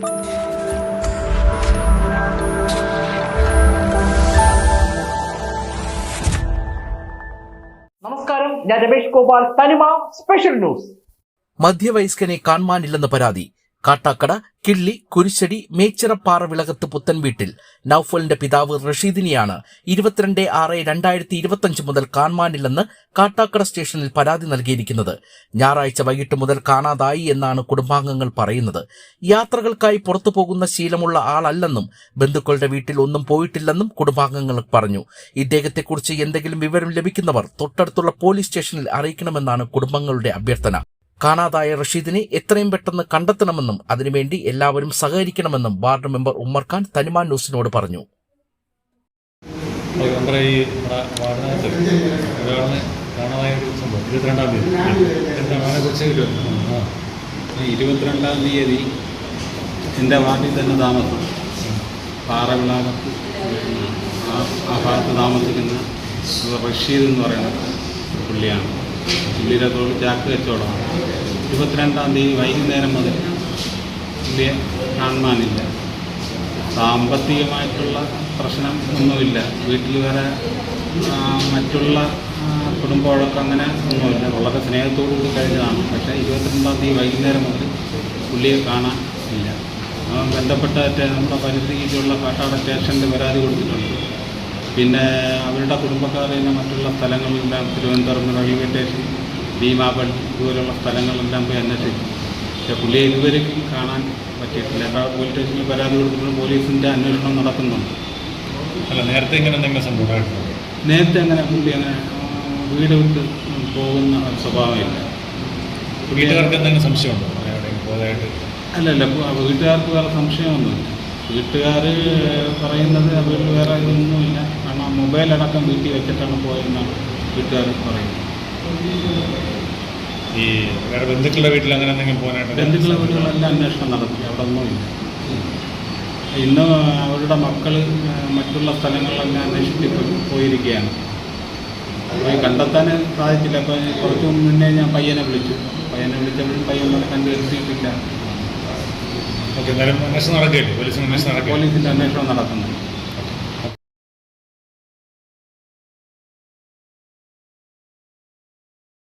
നമസ്കാരം ഞാൻ രമേഷ് ഗോപാൽ തനിമ സ്പെഷ്യൽ ന്യൂസ് മധ്യവയസ്കനെ കാണാനില്ലെന്ന പരാതി. കാട്ടാക്കട കിള്ളി കുരിശടി മേച്ചിറപ്പാറ വിളകത്ത് പുത്തൻ വീട്ടിൽ. നൌഫലിന്റെ പിതാവ് റഷീദിനെയാണ് ഇരുപത്തിരണ്ട് ആറ് രണ്ടായിരത്തി ഇരുപത്തിയഞ്ച് മുതൽ കാണാനില്ലെന്ന് കാട്ടാക്കട സ്റ്റേഷനിൽ പരാതി നൽകിയിരിക്കുന്നത്. ഞായറാഴ്ച വൈകിട്ട് മുതൽ കാണാതായി എന്നാണ് കുടുംബാംഗങ്ങൾ പറയുന്നത്. യാത്രകൾക്കായി പുറത്തു പോകുന്ന ശീലമുള്ള ആളല്ലെന്നും ബന്ധുക്കളുടെ വീട്ടിൽ ഒന്നും പോയിട്ടില്ലെന്നും കുടുംബാംഗങ്ങൾ പറഞ്ഞു. ഇദ്ദേഹത്തെക്കുറിച്ച് എന്തെങ്കിലും വിവരം ലഭിക്കുന്നവർ തൊട്ടടുത്തുള്ള പോലീസ് സ്റ്റേഷനിൽ അറിയിക്കണമെന്നാണ് കുടുംബങ്ങളുടെ അഭ്യർത്ഥന. കാണാതായ റഷീദിനെ എത്രയും പെട്ടെന്ന് കണ്ടെത്തണമെന്നും അതിനുവേണ്ടി എല്ലാവരും സഹകരിക്കണമെന്നും വാർഡ് മെമ്പർ ഉമ്മർഖാൻ തനിമാൻ ന്യൂസിനോട് പറഞ്ഞു. ഇരുപത്തിരണ്ടാം തീയതി. എന്റെ വാർഡിൽ തന്നെ താമസം. പാറവിളാകത്ത് ആ ഭാഗത്ത് താമസിക്കുന്ന റഷീദ് എന്ന് പറയുന്ന പുള്ളിയാണ്. പുള്ളിയുടെ തോട് ചാക്ക് കച്ചവടമാണ് ഇരുപത്തിരണ്ടാം തീയതി വൈകുന്നേരം മുതൽ പുള്ളിയെ കാണുവാനില്ല. സാമ്പത്തികമായിട്ടുള്ള പ്രശ്നം ഒന്നുമില്ല. വീട്ടിൽ വേറെ മറ്റുള്ള കുടുംബങ്ങളൊക്കെ അങ്ങനെ ഒന്നുമില്ല. വളരെ സ്നേഹത്തോടു കൂടി കഴിഞ്ഞതാണ്. പക്ഷേ ഇരുപത്തിരണ്ടാം തീയതി വൈകുന്നേരം മുതൽ പുള്ളിയെ കാണാൻ ഇല്ല. ബന്ധപ്പെട്ട നമ്മുടെ പരിസ്ഥിതിയിലുള്ള കാട്ടാട സ്റ്റേഷനിൽ പരാതി കൊടുത്തിട്ടുണ്ട്. പിന്നെ അവരുടെ കുടുംബക്കാർ തന്നെ മറ്റുള്ള സ്ഥലങ്ങളിലെല്ലാം തിരുവനന്തപുരം റെയിൽവേ സ്റ്റേഷൻ ഭീമാപൻ ഇതുപോലുള്ള സ്ഥലങ്ങളെല്ലാം പോയി അന്വേഷിച്ചു പക്ഷേ പുള്ളിയെ ഇതുവരെയും കാണാൻ പറ്റിയിട്ടില്ല. എല്ലാ പോലീസ് സ്റ്റേഷനിൽ പരാതി കൊടുക്കുമ്പോൾ പോലീസിന്റെ അന്വേഷണം നടക്കുന്നുണ്ട്. അല്ല നേരത്തെ ഇങ്ങനെ എന്തെങ്കിലും സംഭവമായിട്ടുണ്ട് നേരത്തെ അങ്ങനെ പുള്ളി അങ്ങനെ വീട് വിട്ട് പോകുന്ന ഒരു സ്വഭാവമില്ല. വീട്ടുകാർക്ക് എന്തെങ്കിലും സംശയമുണ്ടോ? അല്ല പോയതായിട്ട് പു- വീട്ടുകാർക്ക് വേറെ സംശയമൊന്നുമില്ല. വീട്ടുകാർ പറയുന്നത് വീട്ടിൽ വേറെ ഇതൊന്നുമില്ല. അടക്കം വീട്ടിൽ വെച്ചിട്ടാണ് പോയതെന്നാണ് വീട്ടുകാർ പറയുന്നത്. ഈ വേറെ ബന്ധുക്കളുടെ വീട്ടിൽ അങ്ങനെ എന്തെങ്കിലും പോകാനായിട്ട് ബന്ധുക്കളെ വീടുകളെല്ലാം അന്വേഷണം നടത്തി. അവിടെ ഒന്നുമില്ല. ഇന്ന് അവരുടെ മക്കൾ മറ്റുള്ള സ്ഥലങ്ങളിലെല്ലാം അന്വേഷിച്ച് പോയിരിക്കുകയാണ്. പോയി കണ്ടെത്താൻ സാധിച്ചില്ല. അപ്പോൾ കുറച്ച് മുന്നേ ഞാൻ പയ്യനെ വിളിച്ചു. പയ്യനെ വിളിച്ചപ്പോൾ പയ്യൻ നടക്കാൻ കണ്ടു എത്തിയിട്ടില്ല ഓക്കെ അന്വേഷണം നടക്കുകയല്ലേ? പോലീസിന്റെ അന്വേഷണം നടക്കുന്നു.